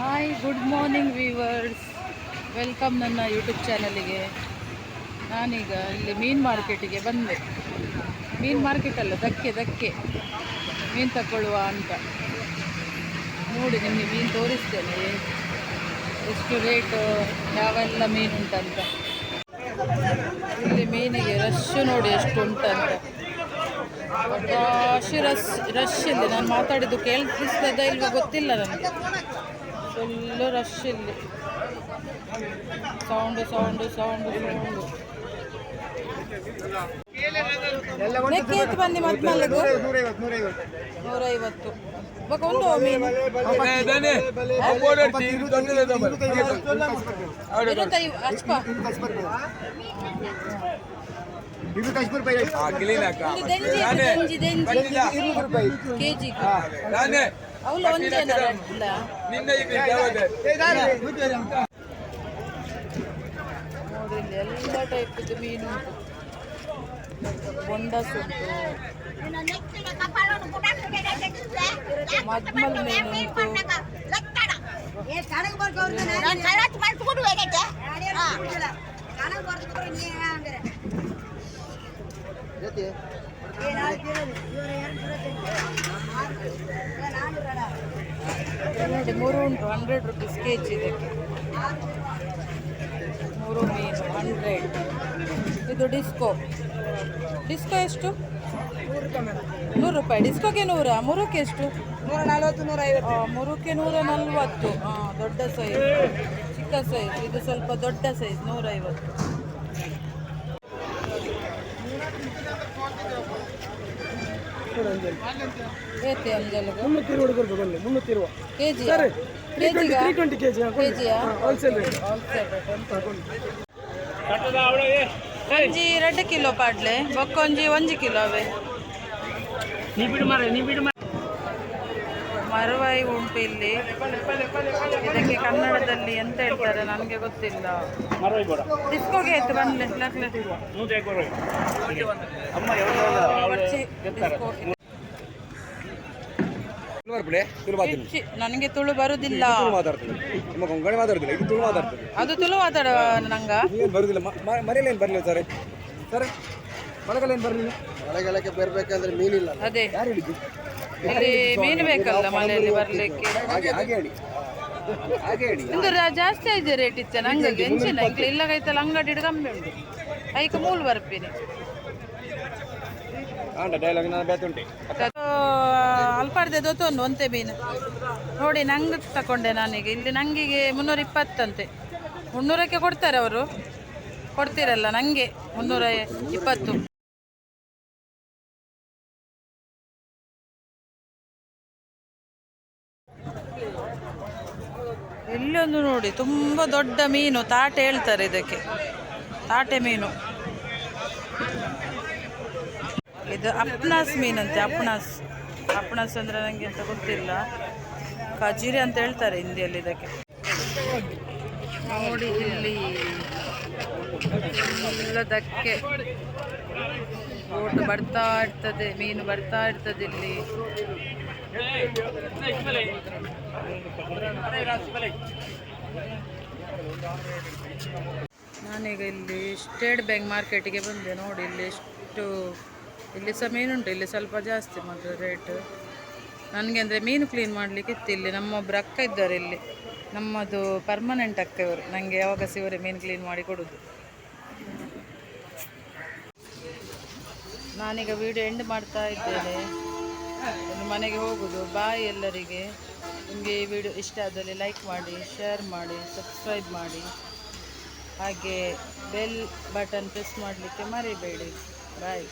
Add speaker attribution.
Speaker 1: Hi good morning viewers welcome ನನ್ನ YouTube ಚಾನಲಿಗೆ ನಾನೀಗ ಇಲ್ಲಿ ಮೀನು ಮಾರ್ಕೆಟಿಗೆ ಬಂದೆ. ಮೀನು ಮಾರ್ಕೆಟ್ ಅಲ್ಲ ಧಕ್ಕೆ ದಕ್ಕೆ ಮೀನು ತಗೊಳ್ಳುವ ಅಂತ. ನೋಡಿ, ನಿಮಗೆ ಮೀನು ತೋರಿಸ್ತೇನೆ. ಎಷ್ಟು ರೇಟು ಯಾವೆಲ್ಲ ಮೀನು ಉಂಟಂತ. ಇಲ್ಲಿ ಮೀನಿಗೆ ರಶ್ ನೋಡಿ ಎಷ್ಟು ಉಂಟಂತ. ರಶ್ ರಶ್ ರಶ್ ಇಲ್ಲಿ ನಾನು ಮಾತಾಡಿದ್ದು ಕೇಳಿಸ್ತದ ಇಲ್ವಾ ಗೊತ್ತಿಲ್ಲ ನನಗೆ. Full റഷില്ല sound sound sound sound sound ಲೆಕ್ಕ ಎತ್ತು ಬನ್ನಿ ಮತ್ತೆ ಮಲ್ಲಿಗೂ ನೂರೈವತ್ತು ಇವಾಗ ಒಂದು ಮೀನು ಇರುತ್ತಾ ಇವ್ ಅಚ್ಪ
Speaker 2: ಇದು ಕಾಶ್ಮೀರ ಪೈ
Speaker 1: ಇದು ದೆಂಜಿ ದೆಂಜಿ ದೆಂಜಿ
Speaker 2: ಇರುನೂರು ರೂಪಾಯಿ
Speaker 1: ಕೆ ಜಿ
Speaker 3: ನಾನೇ
Speaker 1: ಅವಳು ಒಂದೇನ ಇಲ್ಲ
Speaker 3: ನಿನ್ನ ಇದು ಯಾವ್ದು?
Speaker 1: ನೋಡಿ ಇಲ್ಲಿ ಎಲ್ಲ ಟೈಪಿದ್ದು ಮೀನು ಉಂಟು. ಬೊಂಡಸ್ ಉಂಟು ಮದ್ಮಲ್ ಮೀನು ಉಂಟು ನೋಡಿ ಮೂರು ಉಂಟು ಹಂಡ್ರೆಡ್ ರುಪೀಸ್ ಕೆ ಜಿ ಇದಕ್ಕೆ ಮೂರು ಮೀನು ಹಂಡ್ರೆಡ್ ಇದು ಡಿಸ್ಕೋ ಡಿಸ್ಕೋ ಎಷ್ಟು? ನೂರು ರೂಪಾಯಿ. ಡಿಸ್ಕೋಗೆ ನೂರ? ಮೂರಕ್ಕೆ ಎಷ್ಟು?
Speaker 2: ನೂರ ನಲ್ವತ್ತು ನೂರ ಐವತ್ತು
Speaker 1: ಮೂರಕ್ಕೆ ನೂರ ನಲ್ವತ್ತು. ಹಾಂ ದೊಡ್ಡ ಸೈಜ್ ಚಿಕ್ಕ ಸೈಜ್ ಇದು ಸ್ವಲ್ಪ ದೊಡ್ಡ ಸೈಜ್ ನೂರೈವತ್ತು. ಏತಿ ಅಂಜಲ್ಗೆ
Speaker 2: ಮುನ್ನೂತ್ತು ಇರುವ ಹುಡುಗರು ಬರಲಿ ಮುನ್ನೂತ್ತು ಇರುವ
Speaker 1: ಕೆ ಜಿಯ K ಜಿಗ
Speaker 2: three twenty K G
Speaker 1: K ಜಿಯ
Speaker 2: wholesale rate
Speaker 1: wholesale rate ಅಂತ ಒಂಜಿ, ಎರಡು ಕಿಲೋ ಪಾಡ್ಲೆ. ಬೊಕ್ಕೊಂಜಿ ಒಂಜಿ ಕಿಲೋ ಅವೆ.
Speaker 2: ನೀ ಬಿಡು ಮಾರೆ ನೀ ಬಿಡು
Speaker 1: ಮರವಾಯಿ ಉಂಟು ಇಲ್ಲಿ ಇದಕ್ಕೆ ಕನ್ನಡದಲ್ಲಿ ಎಂತ ಹೇಳ್ತಾರೆ ನನಗೆ ಗೊತ್ತಿಲ್ಲ. ಡಿಸ್ಕೋಗೆ ಆಯ್ತು ಬಂದ್ಲೆ ನನಗೆ ತುಳು ಬರುದಿಲ್ಲ. ಅದು ತುಳು ಮಾತಾಡ ನಂಗ.
Speaker 3: ಬರುದಿಲ್ಲ ಮನೆಯಲ್ಲಿ ಏನು ಬರಲಿಲ್ಲ ಸರ್? ಸರ್ ಮಳೆಗಾಲ ಏನು ಬರಲಿಲ್ಲ
Speaker 2: ಮಳೆಗಾಲಕ್ಕೆ ಬರಬೇಕಂದ್ರೆ ಮೀನಿಲ್ಲ.
Speaker 1: ಅದೇ.
Speaker 3: ಯಾರು ಹೇಳಿದ್ದು?
Speaker 1: ಇಲ್ಲಿ ಮೀನು ಬೇಕಲ್ಲ ಮನೆಯಲ್ಲಿ ಬರ್ಲಿಕ್ಕೆ.
Speaker 3: ಹಾಗೆ ಹಾಗೆ ಹೇಳಿ. ಹಾಗೆ ಹೇಳಿ.
Speaker 1: ನಿಮ್ದು ರಾ- ಜಾಸ್ತಿ ಆಯ್ತು ರೇಟ್ ಇತ್ತ ನಂಗೆ ಎಂಚಿನ ಇಲ್ಲ ಇಲ್ಲಗೈತಲ್ಲ ಅಂಗಡಿ ಹಿಡ್ದು ಕಮ್ಮಿ ಉಂಟು. ಐಕ ಮೂಲ್ ಬರ್ಪೀನಿ
Speaker 3: ಆಂಡ ಡೈಲಾಗ್ ನಾನು
Speaker 1: ಅಲ್ಪಾಡ್ದೆ ದೊತ್ತೊಂದು ಒಂತೆ ಮೀನು. ನೋಡಿ ನಂಗೆ ತಕೊಂಡೆ ನಾನೀಗ. ಇಲ್ಲಿ ನಂಗಿಗೆ ಮುನ್ನೂರ ಇಪ್ಪತ್ತಂತೆ. ಮುನ್ನೂರಕ್ಕೆ ಕೊಡ್ತಾರೆ ಅವರು. ಕೊಡ್ತೀರಲ್ಲ ನಂಗೆ ಮುನ್ನೂರ ಇಪ್ಪತ್ತು. ಇಲ್ಲೊಂದು ನೋಡಿ, ತುಂಬ ದೊಡ್ಡ ಮೀನು, ತಾಟೆ ಹೇಳ್ತಾರೆ ಇದಕ್ಕೆ. ತಾಟೆ ಮೀನು. ಇದು ಅಪ್ನಾಸ್ ಅಂತೆ ಅಪ್ನಾಸ್. ಅಪ್ನಾಸ್ ಅಂದರೆ ನನಗೆ ಅಂತ ಗೊತ್ತಿಲ್ಲ. ಖಜೀರಿ ಅಂತ ಹೇಳ್ತಾರೆ ಹಿಂದಿಯಲ್ಲಿ ಇದಕ್ಕೆ. ನೋಡಿ ಇಲ್ಲಿ. ಎಲ್ಲದಕ್ಕೆ ಬೋಟ್ ಬರ್ತಾ ಇರ್ತದೆ, ಮೀನು ಬರ್ತಾ ಇರ್ತದೆ ಇಲ್ಲಿ. ನಾನೀಗ ಇಲ್ಲಿ ಸ್ಟೇಟ್ ಬ್ಯಾಂಕ್ ಮಾರ್ಕೆಟಿಗೆ ಬಂದೆ ನೋಡಿ, ಇಲ್ಲಿ ಎಷ್ಟು, ಇಲ್ಲಿ ಸಹ ಮೀನುಂಟು ಇಲ್ಲಿ ಸ್ವಲ್ಪ ಜಾಸ್ತಿ ಮಾತ್ರ ರೇಟ್ ನನಗೆ ಅಂದರೆ ಮೀನು ಕ್ಲೀನ್ ಮಾಡಲಿಕ್ಕೆ ಇತ್ತು ಇಲ್ಲಿ. ನಮ್ಮೊಬ್ಬರು ಅಕ್ಕ ಇದ್ದಾರೆ ಇಲ್ಲಿ. ನಮ್ಮದು ಪರ್ಮನೆಂಟ್ ಅಕ್ಕ ಇವರು ನನಗೆ ಯಾವಾಗ ಸಿವರೆ ಮೀನು ಕ್ಲೀನ್ ಮಾಡಿ ಕೊಡೋದು. ನಾನೀಗ ವಿಡಿಯೋ ಎಂಡ್ ಮಾಡ್ತಾ ಇದ್ದೇನೆ. ಮನೆಗೆ ಹೋಗೋದು. ಬಾಯ್ ಎಲ್ಲರಿಗೆ. ನಿಮಗೆ ಈ ವಿಡಿಯೋ ಇಷ್ಟ ಆದಲ್ಲಿ ಲೈಕ್ ಮಾಡಿ, ಶೇರ್ ಮಾಡಿ, ಸಬ್ಸ್ಕ್ರೈಬ್ ಮಾಡಿ. ಹಾಗೆ ಬೆಲ್ ಬಟನ್ ಪ್ರೆಸ್ ಮಾಡಲಿಕ್ಕೆ ಮರಿಬೇಡಿ. ಬಾಯ್.